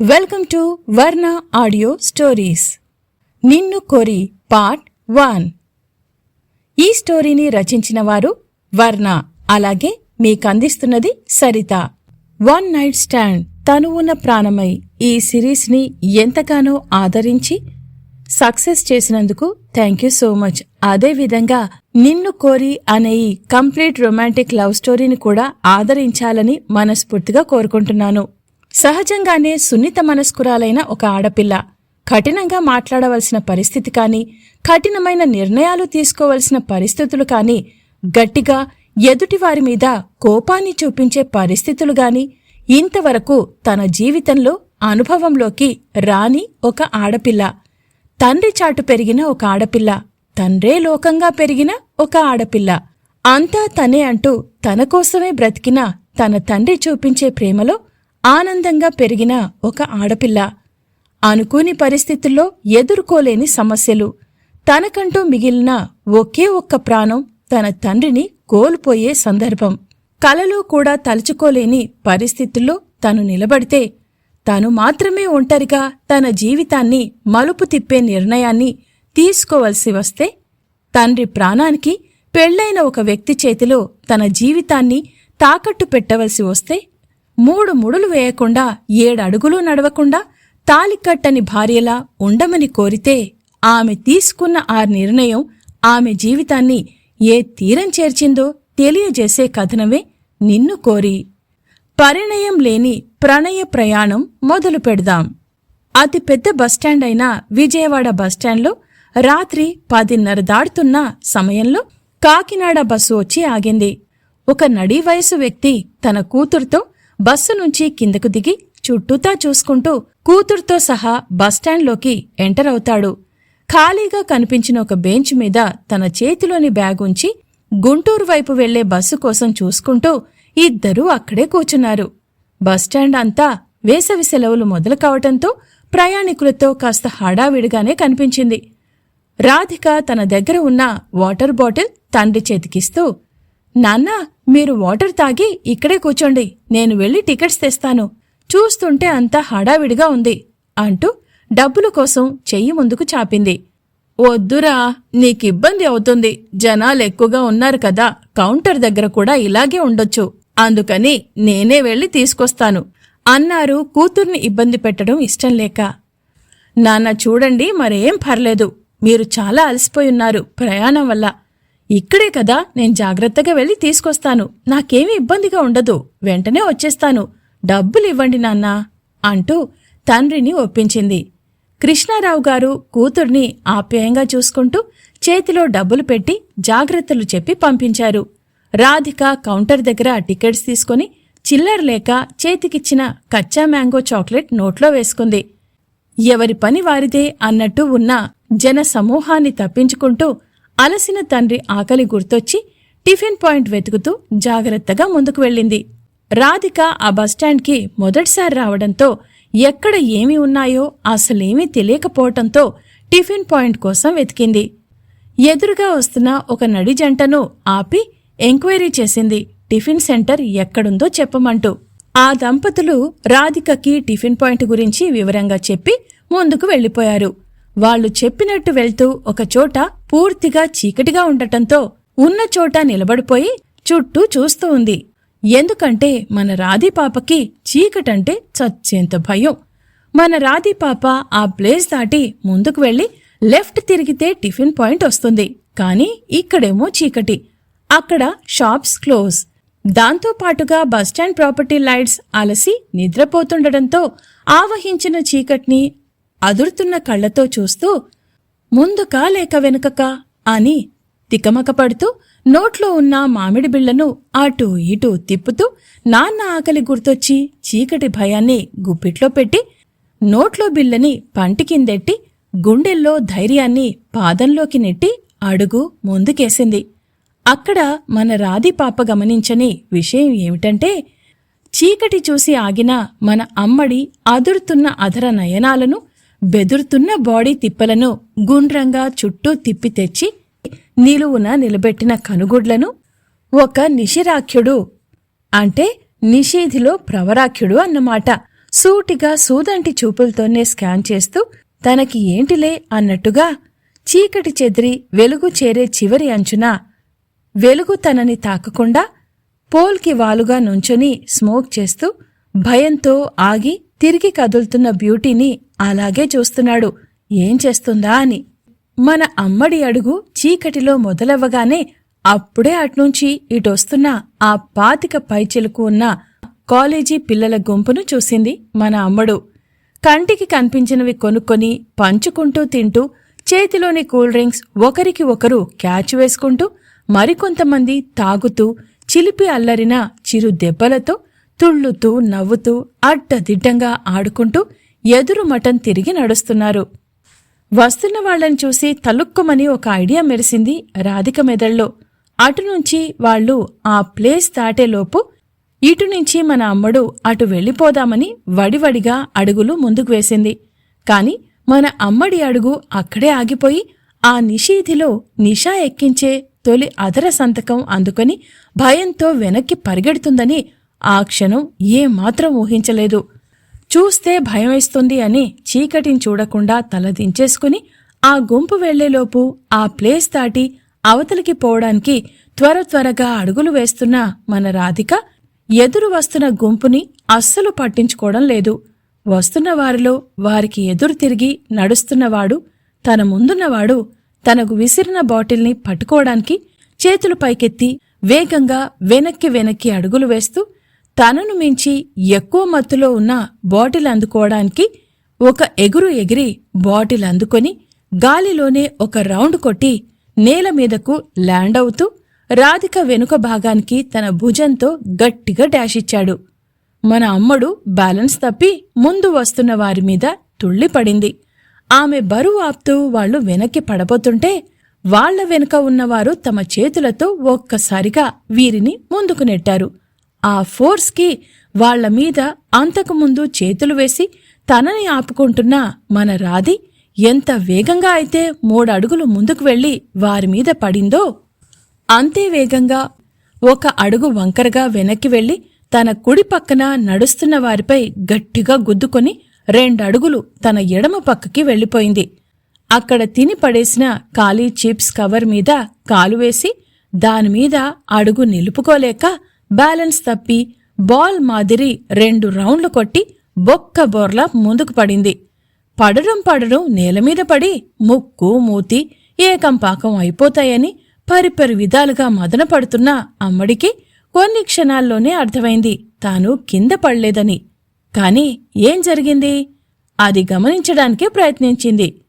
Welcome to Varna audio stories Ninnu Kori part one ఈ స్టోరీని రచించిన వారు వర్ణ అలాగే మీకందిస్తున్నది సరిత. వన్ నైట్ స్టాండ్ తను ఉన్న ప్రాణమై ఈ సిరీస్ని ఎంతగానో ఆదరించి సక్సెస్ చేసినందుకు థ్యాంక్ యూ సో మచ్ అదేవిధంగా నిన్ను కోరి అనే ఈ కంప్లీట్ రొమాంటిక్ లవ్ స్టోరీని కూడా ఆదరించాలని మనస్ఫూర్తిగా కోరుకుంటున్నాను. సహజంగానే సున్నిత మనస్కురాలైన ఒక ఆడపిల్ల కఠినంగా మాట్లాడవలసిన పరిస్థితి కానీ కఠినమైన నిర్ణయాలు తీసుకోవలసిన పరిస్థితులు కానీ గట్టిగా ఎదుటివారి మీద కోపాన్ని చూపించే పరిస్థితులు గాని ఇంతవరకు తన జీవితంలో అనుభవంలోకి రాని ఒక ఆడపిల్ల. తండ్రి చాటు పెరిగిన ఒక ఆడపిల్ల తండ్రే లోకంగా పెరిగిన ఒక ఆడపిల్ల. అంతా తనే అంటూ తన కోసమే బ్రతికిన తన తండ్రి చూపించే ప్రేమలో ఆనందంగా పెరిగిన ఒక ఆడపిల్ల. అనుకోని పరిస్థితుల్లో ఎదుర్కోలేని సమస్యలు. తనకంటూ మిగిలిన ఒకే ఒక్క ప్రాణం తన తండ్రిని కోల్పోయే సందర్భం. కలలో కూడా తలుచుకోలేని పరిస్థితుల్లో తను నిలబడితే తను మాత్రమే ఒంటరిగా తన జీవితాన్ని మలుపు తిప్పే నిర్ణయాన్ని తీసుకోవలసి వస్తే తండ్రి ప్రాణానికి పెళ్ళైన ఒక వ్యక్తి చేతిలో తన జీవితాన్ని తాకట్టు పెట్టవలసి వస్తే మూడు ముడులు వేయకుండా ఏడడుగులు నడవకుండా తాలికట్టని భార్యలా ఉండమని కోరితే ఆమె తీసుకున్న ఆ నిర్ణయం ఆమె జీవితాన్ని ఏ తీరం చేర్చిందో తెలియజేసే కథనమే నిన్ను కోరి. పరిణయం లేని ప్రణయ ప్రయాణం మొదలు పెడదాం. అతి పెద్ద బస్టాండ్ అయిన విజయవాడ బస్టాండ్లో రాత్రి పదిన్నర దాడుతున్న సమయంలో కాకినాడ బస్సు వచ్చి ఆగింది. ఒక నడి వయసు వ్యక్తి తన కూతురుతో బస్సు నుంచి కిందకు దిగి చుట్టూతా చూసుకుంటూ కూతురుతో సహా బస్టాండ్లోకి ఎంటర్ అవుతాడు. ఖాళీగా కనిపించిన ఒక బెంచ్ మీద తన చేతిలోని బ్యాగ్ ఉంచి గుంటూరు వైపు వెళ్ళే బస్సు కోసం చూసుకుంటూ ఇద్దరూ అక్కడే కూర్చున్నారు. బస్టాండ్ అంతా వేసవి సెలవులు మొదలు కావటంతో ప్రయాణికులతో కాస్త హడావిడిగానే కనిపించింది. రాధిక తన దగ్గర ఉన్న వాటర్ బాటిల్ తండ్రి చేతికిస్తూ నాన్న మీరు వాటర్ తాగి ఇక్కడే కూర్చోండి. నేను వెళ్ళి టికెట్స్ తెస్తాను. చూస్తుంటే అంతా హడావిడిగా ఉంది అంటూ డబ్బుల కోసం చెయ్యి ముందుకు చాపింది. వద్దురా నీకిబ్బంది అవుతుంది. జనాలు ఎక్కువగా ఉన్నారు కదా కౌంటర్ దగ్గర కూడా ఇలాగే ఉండొచ్చు. అందుకని నేనే వెళ్ళి తీసుకొస్తాను అన్నారు కూతుర్ని ఇబ్బంది పెట్టడం ఇష్టం లేక. నాన్న చూడండి మరేం పర్లేదు. మీరు చాలా అలసిపోయి ఉన్నారు ప్రయాణం వల్ల. ఇక్కడే కదా నేను జాగ్రత్తగా వెళ్ళి తీసుకొస్తాను. నాకేమీ ఇబ్బందిగా ఉండదు. వెంటనే వచ్చేస్తాను. డబ్బులు ఇవ్వండి నాన్నా అంటూ తండ్రిని ఒప్పించింది. కృష్ణారావు గారు కూతుర్ని ఆప్యాయంగా చూసుకుంటూ చేతిలో డబ్బులు పెట్టి జాగ్రత్తలు చెప్పి పంపించారు. రాధిక కౌంటర్ దగ్గర టికెట్స్ తీసుకుని చిల్లర లేక చేతికిచ్చిన కచ్చా మ్యాంగో చాక్లెట్ నోట్లో వేసుకుంది. ఎవరి పని వారిదే అన్నట్టు ఉన్న జన సమూహాన్ని తప్పించుకుంటూ అలసిన తండ్రి ఆకలి గుర్తొచ్చి టిఫిన్ పాయింట్ వెతుకుతూ జాగ్రత్తగా ముందుకు వెళ్ళింది. రాధిక ఆ బస్టాండ్కి మొదటిసారి రావడంతో ఎక్కడ ఏమి ఉన్నాయో అసలేమీ తెలియకపోవటంతో టిఫిన్ పాయింట్ కోసం వెతికింది. ఎదురుగా వస్తున్న ఒక నడి జంటను ఆపి ఎంక్వైరీ చేసింది. టిఫిన్ సెంటర్ ఎక్కడుందో చెప్పమంటూ. ఆ దంపతులు రాధికకి టిఫిన్ పాయింట్ గురించి వివరంగా చెప్పి ముందుకు వెళ్ళిపోయారు. వాళ్ళు చెప్పినట్టు వెళ్తూ ఒక చోట పూర్తిగా చీకటిగా ఉండటంతో ఉన్న చోట నిలబడిపోయి చుట్టూ చూస్తూ ఉంది. ఎందుకంటే మన రాధీపాపకి చీకటంటే చచ్చేంత భయం. మన రాధీపాప ఆ ప్లేస్ దాటి ముందుకు వెళ్ళి లెఫ్ట్ తిరిగితే టిఫిన్ పాయింట్ వస్తుంది. కానీ ఇక్కడేమో చీకటి. అక్కడ షాప్స్ క్లోజ్. దాంతో పాటుగా బస్టాండ్ ప్రాపర్టీ లైట్స్ అలసి నిద్రపోతుండటంతో ఆవహించిన చీకట్ని అదురుతున్న కళ్ళతో చూస్తూ ముందుకా లేక వెనుకకా అని తికమకపడుతూ నోట్లో ఉన్న మామిడి బిళ్ళను అటూ ఇటూ తిప్పుతూ నాన్న ఆకలి గుర్తొచ్చి చీకటి భయాన్ని గుప్పిట్లో పెట్టి నోట్లో బిళ్ళని పంటి కిందెట్టి గుండెల్లో ధైర్యాన్ని పాదంలోకి నెట్టి అడుగు ముందుకేసింది. అక్కడ మన రాధి పాప గమనించని విషయం ఏమిటంటే చీకటి చూసి ఆగిన మన అమ్మడి అదురుతున్న అధర నయనాలను బెదురుతున్న బాడీ తిప్పలను గుండ్రంగా చుట్టూ తిప్పి తెచ్చి నిలువున నిలబెట్టిన కనుగుడ్లను ఒక నిషిరాఖ్యుడు అంటే నిషేధిలో ప్రవరాఖ్యుడు అన్నమాట. సూటిగా సూదంటి చూపులతోనే స్కాన్ చేస్తూ తనకి ఏంటిలే అన్నట్టుగా చీకటి చెదిరి వెలుగు చేరే చివరి అంచున వెలుగు తనని తాకకుండా పోల్కి వాలుగా నుంచుని స్మోక్ చేస్తూ భయంతో ఆగి తిరిగి కదులుతున్న బ్యూటీని అలాగే చూస్తున్నాడు. ఏం చేస్తుందా అని. మన అమ్మడి అడుగు చీకటిలో మొదలవ్వగానే అప్పుడే అట్నుంచి ఇటొస్తున్న ఆ పాతిక పైచిలుకు ఉన్న కాలేజీ పిల్లల గుంపును చూసింది మన అమ్మడు. కంటికి కనిపించినవి కొనుక్కొని పంచుకుంటూ తింటూ చేతిలోని కూల్ డ్రింక్స్ ఒకరికి ఒకరు క్యాచ్ వేసుకుంటూ మరికొంతమంది తాగుతూ చిలిపి అల్లరిన చిరు దెబ్బలతో తుళ్ళుతూ నవ్వుతూ అడ్డదిడ్డంగా ఆడుకుంటూ ఎదురు మటన్ తిరిగి నడుస్తున్నారు. వస్తున్న వాళ్ళని చూసి తలుక్కుమని ఒక ఐడియా మెరిసింది రాధిక మెదళ్ళలో అటు నుంచి వాళ్ళు ఆ ప్లేస్ దాటేలోపు ఇటు నుంచి మన అమ్మడు అటు వెళ్ళిపోదామని వడివడిగా అడుగులు ముందుకు వేసింది. కాని మన అమ్మడి అడుగు అక్కడే ఆగిపోయి ఆ నిషీధిలో నిషా ఎక్కించే తొలి అదర సంతకం అందుకొని భయంతో వెనక్కి పరిగెడుతుందని ఆ క్షణం ఏమాత్రం ఊహించలేదు. చూస్తే భయమేస్తుంది అని చీకటిని చూడకుండా తల దించేసుకుని ఆ గుంపు వెళ్ళేలోపు ఆ ప్లేస్ దాటి అవతలికి పోవడానికి త్వర త్వరగా అడుగులు వేస్తున్న మన రాధిక ఎదురు వస్తున్న గుంపుని అస్సలు పట్టించుకోవడం లేదు. వస్తున్న వారిలో వారికి ఎదురు తిరిగి నడుస్తున్నవాడు తన ముందున్నవాడు తనకు విసిరిన బాటిల్ని పట్టుకోవడానికి చేతులు పైకెత్తి వేగంగా వెనక్కి వెనక్కి అడుగులు వేస్తూ తనను మించి ఎక్కువ మత్తులో ఉన్న బాటిల్ అందుకోవడానికి ఒక ఎగురు ఎగిరి బాటిల్ అందుకొని గాలిలోనే ఒక రౌండ్ కొట్టి నేల మీదకు ల్యాండ్ అవుతూ రాధిక వెనుక భాగానికి తన భుజంతో గట్టిగా డాష్ ఇచ్చాడు. మన అమ్మడు బ్యాలెన్స్ తప్పి ముందు వస్తున్న వారి మీద తుళ్ళిపడింది ఆమె బరువు ఆపుతూ వాళ్ళు వెనక్కి పడబోతుంటే వాళ్ళ వెనుక ఉన్నవారు తమ చేతులతో ఒక్కసారిగా వీరిని ముందుకు నెట్టారు. ఆ ఫోర్స్కి వాళ్ళ మీద అంతకుముందు చేతులు వేసి తనని ఆపుకుంటున్న మన రాధి ఎంత వేగంగా అయితే మూడడుగులు ముందుకు వెళ్ళి వారి మీద పడిందో అంతే వేగంగా ఒక అడుగు వంకరగా వెనక్కి వెళ్ళి తన కుడి పక్కన నడుస్తున్న వారిపై గట్టిగా గుద్దుకొని రెండడుగులు తన ఎడమ పక్కకి వెళ్ళిపోయింది అక్కడ తిని పడేసిన ఖాళీ చిప్స్ కవర్ మీద కాలు వేసి దానిమీద అడుగు నిలుపుకోలేక బ్యాలెన్స్ తప్పి బాల్ మాదిరి రెండు రౌండ్లు కొట్టి బొక్క బోర్లా ముందుకు పడింది. పడడం పడడం నేలమీద పడి ముక్కు మూతి ఏకంపాకం అయిపోతాయని పరిపరి విధాలుగా మదన పడుతున్న అమ్మడికి కొన్ని క్షణాల్లోనే అర్థమైంది తాను కింద పడలేదని. కాని ఏం జరిగింది? అది గమనించడానికే ప్రయత్నించింది.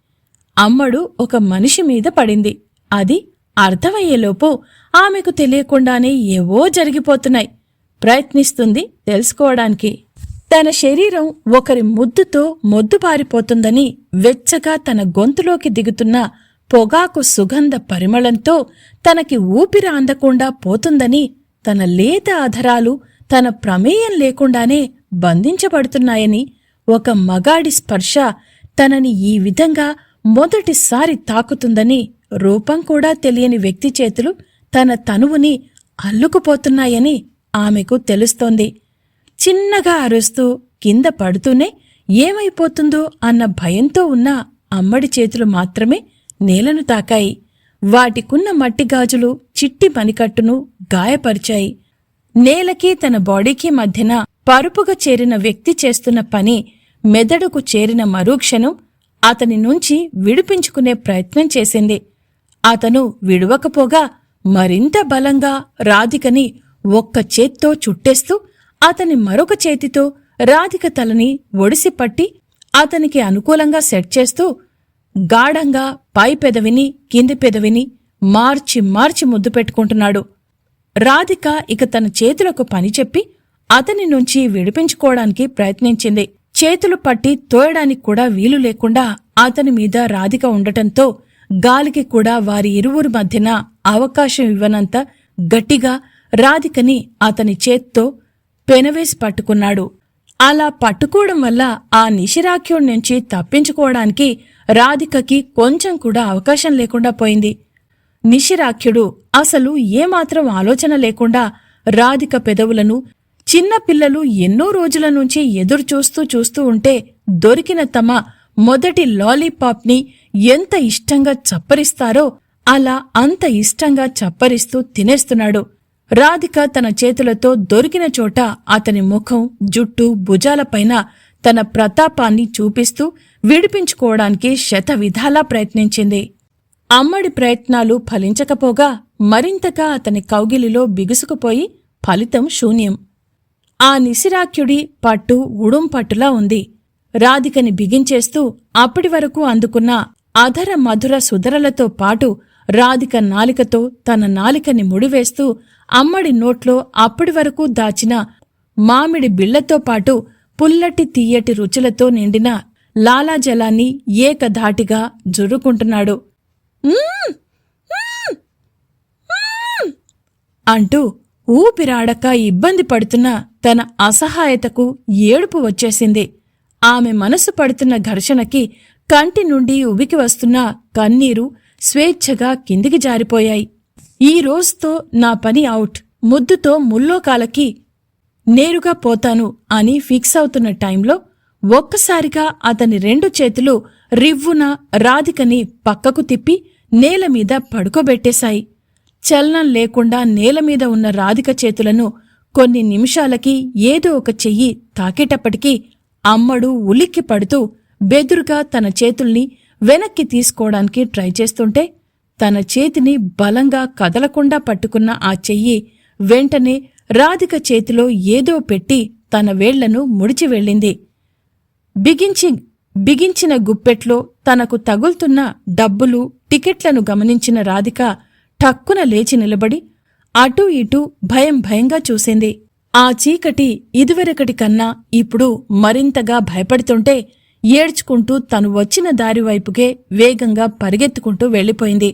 అమ్మడు ఒక మనిషి మీద పడింది. అది అర్థమయ్యేలోపు ఆమెకు తెలియకుండానే ఏవో జరిగిపోతున్నాయి. ప్రయత్నిస్తుంది తెలుసుకోవడానికి. తన శరీరం ఒకరి ముద్దుతో మొద్దుపారిపోతుందని వెచ్చగా తన గొంతులోకి దిగుతున్న పొగాకు సుగంధ పరిమళంతో తనకి ఊపిరి అందకుండా పోతుందని తన లేత అధరాలు తన ప్రమేయం లేకుండానే బంధించబడుతున్నాయని ఒక మగాడి స్పర్శ తనని ఈ విధంగా మొదటిసారి తాకుతుందని రూపం కూడా తెలియని వ్యక్తి చేతులు తన తనువుని అల్లుకుపోతున్నాయని ఆమెకు తెలుస్తోంది. చిన్నగా అరుస్తూ కింద పడుతూనే ఏమైపోతుందో అన్న భయంతో ఉన్న అమ్మడి చేతులు మాత్రమే నేలను తాకాయి. వాటికున్న మట్టి గాజులు చిట్టి మణికట్టును గాయపరిచాయి. నేలకి తన బాడీకి మధ్యన పరుపుగా చేరిన వ్యక్తి చేస్తున్న పని మెదడుకు చేరిన మరుక్షణం అతని నుంచి విడిపించుకునే ప్రయత్నం చేసింది. అతను విడవకపోగా మరింత బలంగా రాధికని ఒక్క చేత్తో చుట్టేస్తూ అతని మరొక చేతితో రాధిక తలని ఒడిసిపట్టి అతనికి అనుకూలంగా సెట్ చేస్తూ గాఢంగా పై పెదవిని కింది పెదవిని మార్చి మార్చి ముద్దు పెట్టుకుంటున్నాడు. రాధిక ఇక తన చేతులకు పని చెప్పి అతని నుంచి విడిపించుకోవడానికి ప్రయత్నించింది. చేతులు పట్టి తోయడానికి కూడా వీలు లేకుండా అతని మీద రాధిక ఉండటంతో గాలికి కూడా వారి ఇరువురి మధ్యన అవకాశం ఇవ్వనంత గట్టిగా రాధికని అతని చేత్తో పెనవేసి పట్టుకున్నాడు. అలా పట్టుకోవడం వల్ల ఆ నిశిరాఖ్యుడి నుంచి తప్పించుకోవడానికి రాధికకి కొంచెం కూడా అవకాశం లేకుండా పోయింది. నిశిరాఖ్యుడు అసలు ఏమాత్రం ఆలోచన లేకుండా రాధిక పెదవులను చిన్నపిల్లలు ఎన్నో రోజుల నుంచి ఎదురు చూస్తూ చూస్తూ ఉంటే దొరికిన తమ మొదటి లాలీపాప్ని ఎంత ఇష్టంగా చప్పరిస్తారో అలా అంత ఇష్టంగా చప్పరిస్తూ తినేస్తున్నాడు. రాధిక తన చేతులతో దొరికిన చోట అతని ముఖం జుట్టు భుజాలపైన తన ప్రతాపాన్ని చూపిస్తూ విడిపించుకోవడానికి శతవిధాలా ప్రయత్నించింది. అమ్మడి ప్రయత్నాలు ఫలించకపోగా మరింతగా అతని కౌగిలిలో బిగుసుకుపోయి ఫలితం శూన్యం. ఆ నిసిరాఖ్యుడి పట్టు ఉడుంపట్టులా ఉంది. రాధికని బిగించేస్తూ అప్పటి వరకు అందుకున్న అధర మధుర సుధరలతో పాటు రాధిక నాలికతో తన నాలికని ముడివేస్తూ అమ్మడి నోట్లో అప్పటి వరకు దాచిన మామిడి బిళ్ళతో పాటు పుల్లటి తీయటి రుచులతో నిండిన లాలాజలాన్ని ఏకధాటిగా జురుకుంటున్నాడు. అంటూ ఊపిరాడక ఇబ్బంది పడుతున్న తన అసహాయతకు ఏడుపు వచ్చేసింది. ఆమె మనసు పడుతున్న ఘర్షణకి కంటి నుండి ఉబికి వస్తున్న కన్నీరు స్వేచ్ఛగా కిందికి జారిపోయాయి. ఈ రోజుతో నా పని అవుట్. ముద్దుతో ముల్లోకాలకి నేరుగా పోతాను అని ఫిక్స్ అవుతున్న టైంలో ఒక్కసారిగా అతని రెండు చేతులు రివ్వున రాధికని పక్కకు తిప్పి నేల మీద పడుకోబెట్టేశాయి. చలనం లేకుండా నేల మీద ఉన్న రాధిక చేతులను కొన్ని నిమిషాలకి ఏదో ఒక చెయ్యి తాకేటప్పటికీ అమ్మడు ఉలిక్కి పడుతూ బెదురుగా తన చేతుల్ని వెనక్కి తీసుకోవడానికి ట్రై చేస్తుంటే తన చేతిని బలంగా కదలకుండా పట్టుకున్న ఆ చెయ్యి వెంటనే రాధిక చేతిలో ఏదో పెట్టి తన వేళ్ళను ముడిచి వెళ్ళింది. బిగించి బిగించిన గుప్పెట్లో తనకు తగులుతున్న డబ్బులు టికెట్లను గమనించిన రాధిక టక్కున లేచి నిలబడి అటూ ఇటూ భయం భయంగా చూసింది. ఆ చీకటి ఇదివరకటి కన్నా ఇప్పుడు మరింతగా భయపడుతుంటే ఏడ్చుకుంటూ తను వచ్చిన దారి వైపుకే వేగంగా పరిగెత్తుకుంటూ వెళ్ళిపోయింది.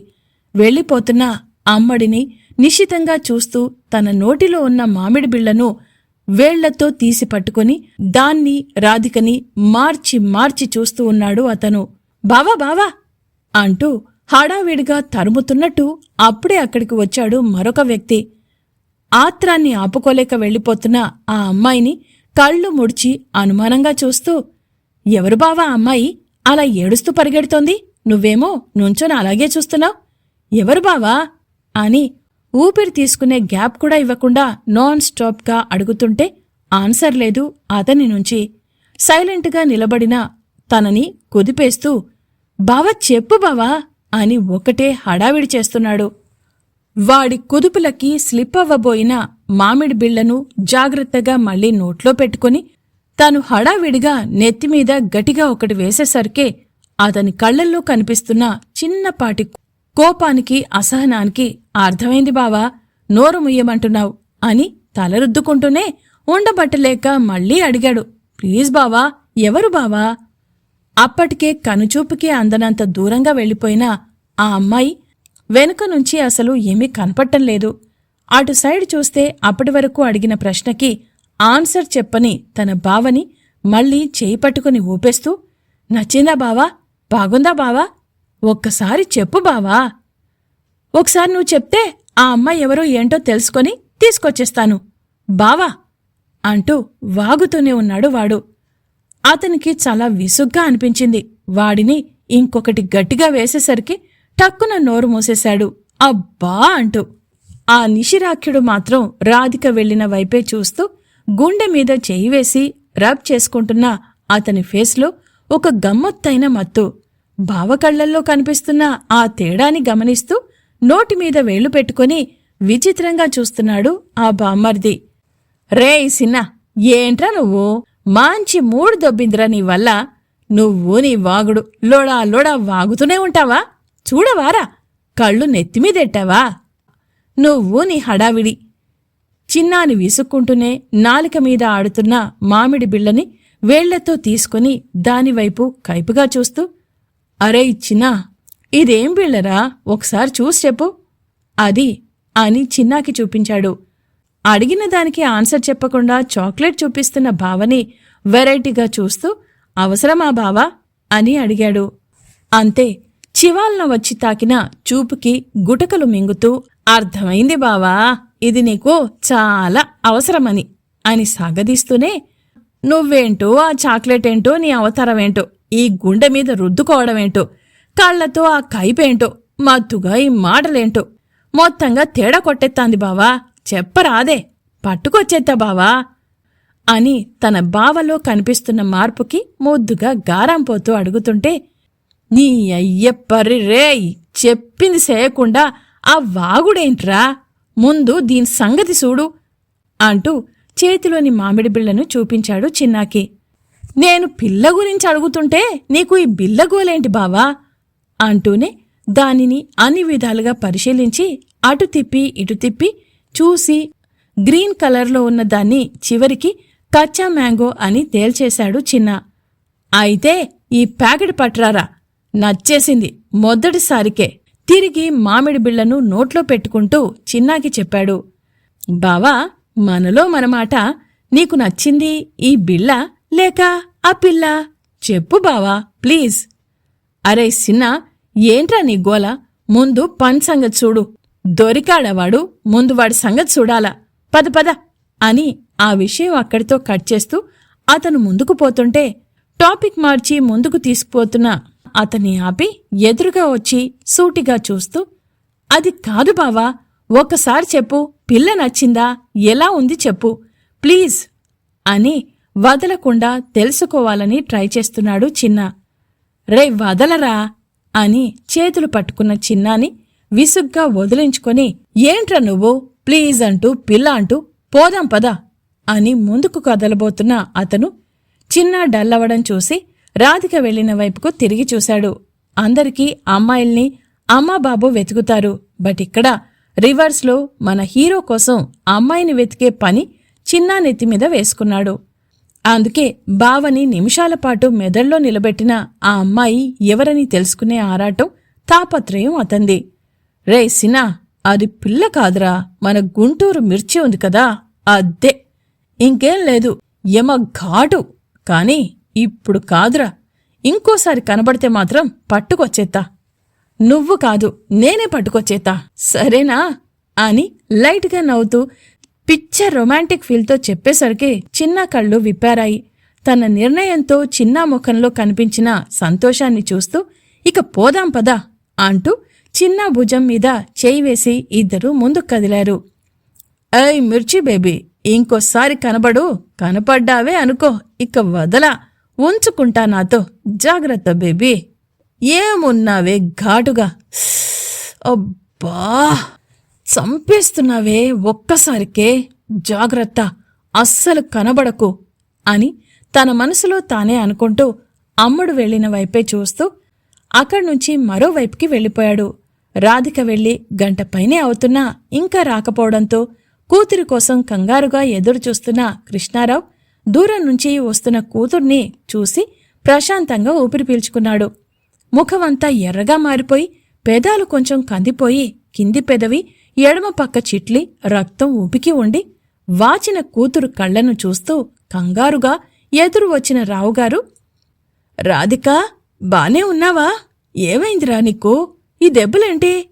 వెళ్ళిపోతున్న అమ్మడిని నిశితంగా చూస్తూ తన నోటిలో ఉన్న మామిడి బిళ్ళను వేళ్ళతో తీసి పట్టుకుని దాన్ని రాధికని మార్చి మార్చి చూస్తూ ఉన్నాడు అతను. బావా బావా! అంటూ హడావిడిగా తరుముతున్నట్టు అప్పుడే అక్కడికి వచ్చాడు మరొక వ్యక్తి. ఆత్రాన్ని ఆపుకోలేక వెళ్ళిపోతున్న ఆ అమ్మాయిని కళ్ళు ముడిచి అనుమానంగా చూస్తూ ఎవరు బావా అమ్మాయి? అలా ఏడుస్తూ పరిగెడుతోంది. నువ్వేమో నుంచొని అలాగే చూస్తున్నావు? ఎవరు బావా? అని ఊపిరి తీసుకునే గ్యాప్ కూడా ఇవ్వకుండా నాన్ స్టాప్గా అడుగుతుంటే ఆన్సర్ లేదు అతని నుంచి. సైలెంట్గా నిలబడిన తనని కుదిపేస్తూ బావా చెప్పు బావా అని ఒకటే హడావిడి చేస్తున్నాడు. వాడి కుదుపులకి స్లిప్ అవ్వబోయిన మామిడి బిళ్ళను జాగ్రత్తగా మళ్ళీ నోట్లో పెట్టుకుని తాను హడావిడిగా నెత్తిమీద గట్టిగా ఒకటి వేసేసరికే అతని కళ్ళల్లో కనిపిస్తున్న చిన్నపాటి కోపానికి అసహనానికి అర్థమైంది బావా నోరు ముయ్యమంటున్నావు అని తలరుద్దుకుంటూనే ఉండబట్టలేక మళ్ళీ అడిగాడు. ప్లీజ్ బావా ఎవరు బావా? అప్పటికే కనుచూపుకి అందనంత దూరంగా వెళ్ళిపోయిన ఆ అమ్మాయి వెనుక నుంచి అసలు ఏమీ కనపట్టం లేదు అటు సైడ్ చూస్తే అప్పటి వరకు అడిగిన ప్రశ్నకి ఆన్సర్ చెప్పని తన బావని మళ్ళీ చేయి పట్టుకుని ఊపేస్తూ నచ్చిందా బావా? బాగుందా బావా? ఒక్కసారి చెప్పు బావా. ఒకసారి నువ్వు చెప్తే ఆ అమ్మాయి ఎవరో ఏంటో తెలుసుకొని తీసుకొచ్చేస్తాను. బావా అంటూ వాగుతూనే ఉన్నాడు వాడు. అతనికి చాలా విసుగ్గా అనిపించింది. వాడిని ఇంకొకటి గట్టిగా వేసేసరికి టక్కున నోరు మూసేశాడు. అబ్బా అంటూ. ఆ నిషిరాఖ్యుడు మాత్రం రాధిక వెళ్ళిన వైపే చూస్తూ గుండె మీద చేయి వేసి రబ్ చేసుకుంటున్న అతని ఫేస్లో ఒక గమ్మత్తైన మత్తు. భావకళ్ళల్లో కనిపిస్తున్న ఆ తేడాని గమనిస్తూ నోటి మీద వేళ్ళు పెట్టుకుని విచిత్రంగా చూస్తున్నాడు ఆ బామ్మర్ది. రేయ్ సిన్న ఏంట్రా నువ్వు? మంచి మూడు దొబ్బిందిరా నీ వల్ల. నువ్వు నీ వాగుడు లోడా లోడా వాగుతూనే ఉంటావా? చూడవారా? కళ్ళు నెత్తిమీదెట్టావా? నువ్వు నీ హడావిడి. చిన్నాని విసుక్కుంటూనే నాలిక మీద ఆడుతున్న మామిడి బిళ్ళని వేళ్ళతో తీసుకుని దానివైపు కైపుగా చూస్తూ అరే చిన్నా ఇదేం బిళ్ళరా? ఒకసారి చూసి చెప్పు. అది అని చిన్నాకి చూపించాడు. అడిగిన దానికి ఆన్సర్ చెప్పకుండా చాక్లెట్ చూపిస్తున్న బావని వెరైటీగా చూస్తూ అవసరమా బావా? అని అడిగాడు. అంతే చివాల్న వచ్చి తాకిన చూపుకి గుటకలు మింగుతూ అర్థమైంది బావా. ఇది నీకు చాలా అవసరమని అని సాగదీస్తూనే నువ్వేంటో ఆ చాక్లెట్ ఏంటో నీ అవతారమేంటో ఈ గుండె మీద రుద్దుకోవడమేంటో కళ్ళతో ఆ కైపేంటో మత్తుగా ఈ మాటలేంటో మొత్తంగా తేడా కొట్టెత్తాంది బావా చెప్పరాదే పట్టుకొచ్చేత్తా బావా అని తన బావలో కనిపిస్తున్న మార్పుకి ముద్దుగా గారం పోతూ అడుగుతుంటే నీ అయ్యప్పరి రేయ్ చెప్పింది చేయకుండా ఆ వాగుడేంట్రా? ముందు దీని సంగతి చూడు అంటూ చేతిలోని మామిడి బిళ్ళను చూపించాడు చిన్నాకి. నేను పిల్ల గురించి అడుగుతుంటే నీకు ఈ బిల్లగోలేంటి బావా? అంటూనే దానిని అన్ని విధాలుగా పరిశీలించి అటు తిప్పి ఇటు తిప్పి చూసి గ్రీన్ కలర్లో ఉన్న దాన్ని చివరికి కచ్చా మ్యాంగో అని తేల్చేశాడు చిన్న. అయితే ఈ ప్యాకెట్ పట్రారా? నచ్చేసింది మొదటిసారికే. తిరిగి మామిడి బిళ్ళను నోట్లో పెట్టుకుంటూ చిన్నాకి చెప్పాడు. బావా మనలో మనమాట నీకు నచ్చింది ఈ బిళ్ళ లేక ఆ పిల్ల? చెప్పు బావా ప్లీజ్. అరే సిన్నా ఏంట్రా నీ గోల? ముందు పని సంగతి చూడు. దొరికాడవాడు ముందు వాడి సంగతి చూడాలా? పద పద అని ఆ విషయం అక్కడితో కట్ చేస్తూ అతను ముందుకు పోతుంటే టాపిక్ మార్చి ముందుకు తీసుకుపోతున్న అతన్ని ఆపి ఎదురుగా వచ్చి సూటిగా చూస్తూ అది కాదు బావా ఒక్కసారి చెప్పు పిల్ల నచ్చిందా ఎలా ఉంది చెప్పు ప్లీజ్ అని వదలకుండా తెలుసుకోవాలని ట్రై చేస్తున్నాడు చిన్న. రే వదలరా అని చేతులు పట్టుకున్న చిన్నాని విసుగ్గా వదిలించుకొని ఏంట్రా నువ్వు ప్లీజ్ అంటూ పిల్ల అంటూ పోదాం పదా అని ముందుకు కదలబోతున్న అతను చిన్న డల్లవడం చూసి రాధిక వెళ్ళిన వైపుకు తిరిగి చూశాడు. అందరికీ అమ్మాయిల్ని అమ్మా బాబు వెతుకుతారు. బట్ ఇక్కడ రివర్స్లో మన హీరో కోసం అమ్మాయిని వెతికే పని చిన్నా నెత్తి మీద వేసుకున్నాడు. అందుకే బావని నిమిషాల పాటు మెదడులో నిలబెట్టిన ఆ అమ్మాయి ఎవరని తెలుసుకునే ఆరాటం తాపత్రయం అతంది. రే సినా అది పిల్ల కాదురా. మన గుంటూరు మిర్చి ఉంది కదా. అద్దే. ఇంకేం లేదు. యమ ఘాటు. కానీ ఇప్పుడు కాదురా. ఇంకోసారి కనబడితే మాత్రం పట్టుకొచ్చేత్తా. నువ్వు కాదు నేనే పట్టుకొచ్చేత్తా. సరేనా? అని లైట్గా నవ్వుతూ పిక్చర్ రొమాంటిక్ ఫీల్తో చెప్పేసరికి చిన్న కళ్ళు విప్పారాయి. తన నిర్ణయంతో చిన్న ముఖంలో కనిపించిన సంతోషాన్ని చూస్తూ ఇక పోదాం పదా అంటూ చిన్న భుజం మీద చేయి వేసి ఇద్దరూ ముందుకు కదిలారు. ఐ మిర్చి బేబీ ఇంకోసారి కనబడు కనపడ్డావే అనుకో ఇక వదలా ఉంచుకుంటా నాతో. జాగ్రత్త బేబీ. ఏమున్నావే ఘాటుగా? అబ్బా! చంపేస్తున్నావే ఒక్కసారికే. జాగ్రత్త అస్సలు కనబడకు అని తన మనసులో తానే అనుకుంటూ అమ్ముడు వెళ్ళిన వైపే చూస్తూ అక్కడి నుంచి మరోవైపుకి వెళ్ళిపోయాడు. రాధిక వెళ్ళి గంట పైనే అవుతున్నా ఇంకా రాకపోవడంతో కూతురి కోసం కంగారుగా ఎదురు చూస్తున్న కృష్ణారావు దూరం నుంచి వస్తున్న కూతుర్ని చూసి ప్రశాంతంగా ఊపిరి పీల్చుకున్నాడు. ముఖమంతా ఎర్రగా మారిపోయి పెదాలు కొంచెం కందిపోయి కింది పెదవి ఎడమ పక్క చిట్లి రక్తం ఉపికి ఉండి వాచిన కూతురు కళ్ళను చూస్తూ కంగారుగా ఎదురు వచ్చిన రావుగారు రాధికా బానే ఉన్నావా? ఏమైందిరా నీకు? ఈ దెబ్బలేంటి?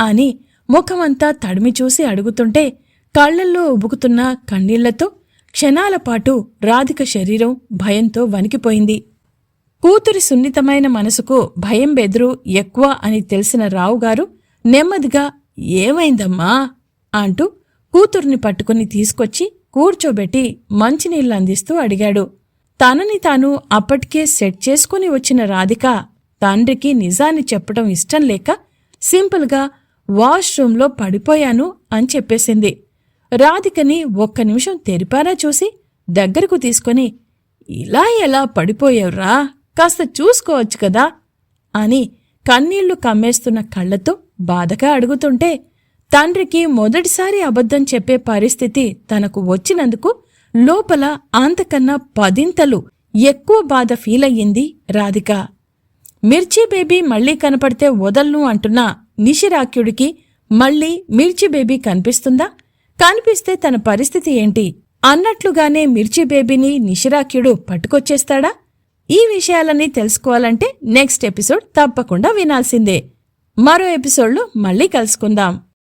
అని ముఖమంతా తడిమి చూసి అడుగుతుంటే కళ్ళల్లో ఉబుకుతున్న కన్నీళ్ళతో క్షణాల పాటు రాధిక శరీరం భయంతో వణికిపోయింది. కూతురి సున్నితమైన మనసుకు భయం బెదురు ఎక్కువ అని తెలిసిన రావుగారు నెమ్మదిగా ఏమైందమ్మా? అంటూ కూతుర్ని పట్టుకుని తీసుకొచ్చి కూర్చోబెట్టి మంచినీళ్ళు అందిస్తూ అడిగాడు. తనని తాను అప్పటికే సెట్ చేసుకుని వచ్చిన రాధిక తండ్రికి నిజాన్ని చెప్పడం ఇష్టం లేక సింపుల్గా వాష్రూంలో పడిపోయాను అని చెప్పేసింది. రాధికని ఒక్క నిమిషం తెరిపారా చూసి? దగ్గరకు తీసుకొని ఇలా ఎలా పడిపోయావురా? కాస్త చూసుకోవచ్చు కదా? అని కన్నీళ్ళు కమ్మేస్తున్న కళ్ళతో బాధగా అడుగుతుంటే తండ్రికి మొదటిసారి అబద్ధం చెప్పే పరిస్థితి తనకు వచ్చినందుకు లోపల అంతకన్నా పదింతలు ఎక్కువ బాధ ఫీల్ అయ్యింది రాధిక. మిర్చి బేబీ మళ్ళీ కనపడితే వదల్ను అంటున్న నిషిరాక్యుడికి మళ్ళీ మిర్చి బేబీ కనిపిస్తుందా? కనిపిస్తే తన పరిస్థితి ఏంటి? అన్నట్లుగానే మిర్చి బేబీని నిషిరాక్యుడు పట్టుకొచ్చేస్తాడా? ఈ విషయాలన్నీ తెలుసుకోవాలంటే నెక్స్ట్ ఎపిసోడ్ తప్పకుండా వినాల్సిందే. మరో ఎపిసోడ్లో మళ్ళీ కలుసుకుందాం.